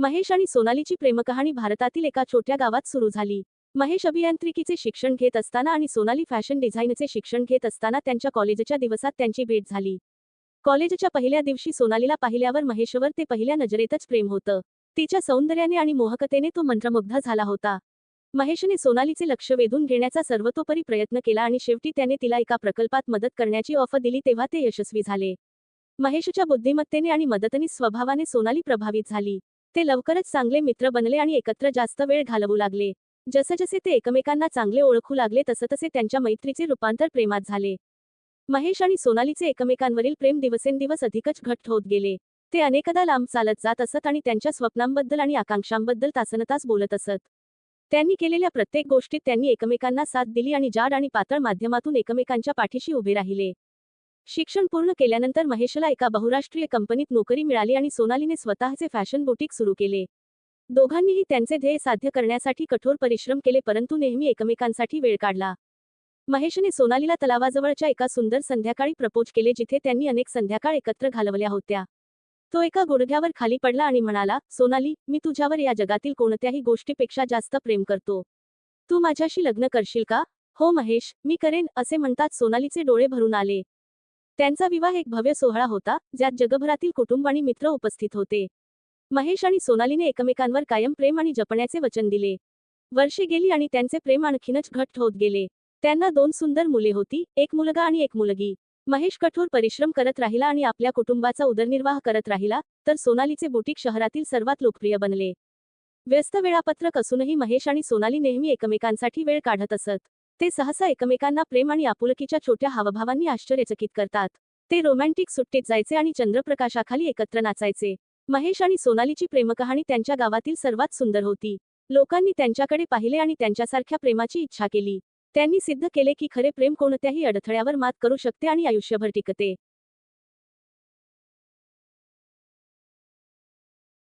महेश आणि सोनालीची प्रेमकहाणी भारतातील एका छोट्या गावात सुरू झाली. महेश अभियांत्रिकीचे शिक्षण घेत असताना आणि सोनाली फॅशन डिझाईनचे शिक्षण घेत असताना त्यांच्या कॉलेजच्या दिवसात त्यांची भेट झाली. कॉलेजच्या पहिल्या दिवशी सोनालीला पाहिल्यावर महेशवर ते पहिल्या नजरेतच प्रेम होतं. तिच्या सौंदर्याने आणि मोहकतेने तो मंत्रमुग्ध झाला होता. महेशने सोनालीचे लक्ष वेधून घेण्याचा सर्वतोपरी प्रयत्न केला आणि शेवटी त्याने तिला एका प्रकल्पात मदत करण्याची ऑफर दिली तेव्हा ते यशस्वी झाले. महेशच्या बुद्धिमत्तेने आणि मदतनीस स्वभावाने सोनाली प्रभावित झाली. ते लवकरच चांगले मित्र बनले आणि एकत्र जास्त वेळ घालवू लागले. जसजसे ते एकमेकांना चांगले ओळखू लागले तसतसे त्यांच्या मैत्रीचे रूपांतर प्रेमात झाले. महेश आणि सोनालीचे एकमेकांवरील प्रेम दिवसेंदिवस अधिकच घट्ट होत गेले. ते अनेकदा लांब चालत जात असत आणि त्यांच्या स्वप्नांबद्दल आणि आकांक्षांबद्दल तासनतास बोलत असत. त्यांनी केलेल्या प्रत्येक गोष्टीत त्यांनी एकमेकांना साथ दिली आणि जाड आणि पातळ माध्यमातून एकमेकांच्या पाठीशी उभे राहिले. शिक्षण पूर्ण केल्यानंतर महेशला एका बहुराष्ट्रीय कंपनीत नोकरी मिळाली आणि सोनालीने स्वतःचे फॅशन बुटीक सुरू केले. दोघांनीही त्यांचे ध्येय साध्य करण्यासाठी कठोर परिश्रम केले परंतु नेहमी एकमेकांसाठी वेळ काढला. महेशने सोनालीला तलावाजवळच्या एका सुंदर संध्याकाळी प्रपोज केले जिथे त्यांनी अनेक संध्याकाळ एकत्र घालवल्या होत्या. तो एका गुडघ्यावर खाली पडला आणि म्हणाला सोनाली मी तुझ्यावर या जगातील कोणत्याही गोष्टीपेक्षा जास्त प्रेम करतो. तू माझ्याशी लग्न करशील का? हो महेश मी करेन असे म्हणतात सोनालीचे डोळे भरून आले. त्यांचा विवाह एक भव्य सोहळा होता ज्यात जगभरातील कुटुंब आणि मित्र उपस्थित होते. महेश आणि सोनालीने एकमेकांवर कायम प्रेम आणि जपण्याचे वचन दिले. वर्षे गेली आणि त्यांचे प्रेम आणखीनच घट्ट होत गेले. त्यांना दोन सुंदर मुले होती एक मुलगा आणि एक मुलगी. महेश कठोर परिश्रम करत राहिला आणि आपल्या कुटुंबाचा उदरनिर्वाह करत राहिला तर सोनालीचे बुटीक शहरातील सर्वात लोकप्रिय बनले. व्यस्त वेळापत्रक असूनही महेश आणि सोनाली नेहमी एकमेकांसाठी वेळ काढत असत. ते सहसा एकमेकांना प्रेम आणि आपुलकीच्या छोट्या हावभावांनी आश्चर्यचकित करतात. ते रोमॅन्टिक सुट्टीत जायचे आणि चंद्रप्रकाशाखाली एकत्र नाचायचे. महेश आणि सोनालीची प्रेमकहाणी त्यांच्या गावातील सर्वात सुंदर होती. लोकांनी त्यांच्याकडे पाहिले आणि त्यांच्यासारख्या प्रेमाची इच्छा केली. त्यांनी सिद्ध केले की खरे प्रेम कोणत्याही अडथळ्यावर मात करू शकते आणि आयुष्यभर टिकते.